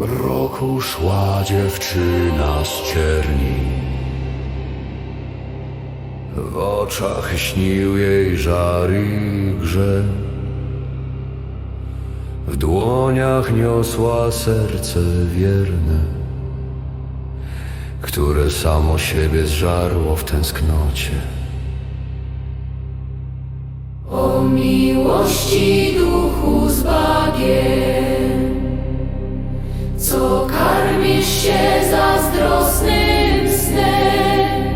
Młoda dziewczyna z cierni. W oczach śnił jej żar i grzech. W dłoniach niosła serce wierne Które samo siebie zżarło w tęsknocie. O miłości duchu z bagiem, co karmisz się zazdrosnym snem.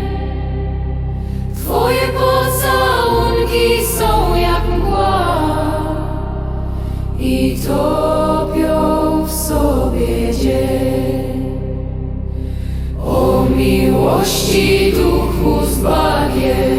Twoje pocałunki są jak mgła i topią w sobie dzień. O miłości duchu z bagiem,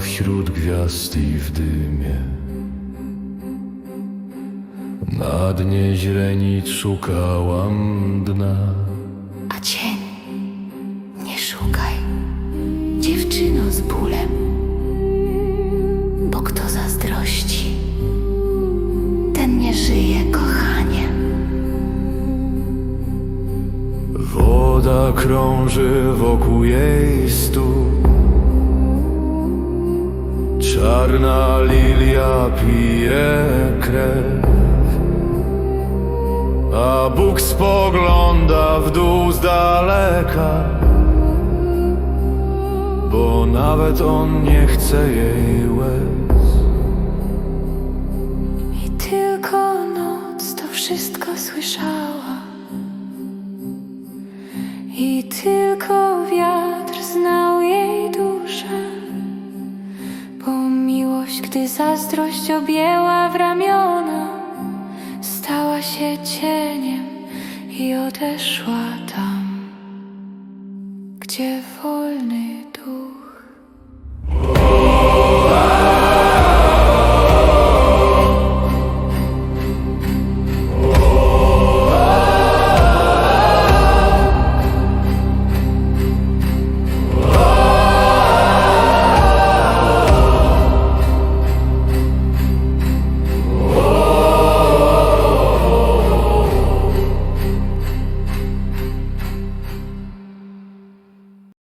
wśród gwiazd i w dymie. Na dnie źrenic szukałam dna. A cień nie szukaj, dziewczyno z bólem, bo kto zazdrości, ten nie żyje kochaniem. Woda krąży wokół jej stóp Czarna lilia pije krew A Bóg spogląda w dół z daleka Bo nawet on nie chce jej łez I tylko noc to wszystko słyszała. I tylko wiatr znał gdy zazdrość objęła w ramiona, stała się cieniem i odeszła tam, gdzie wolny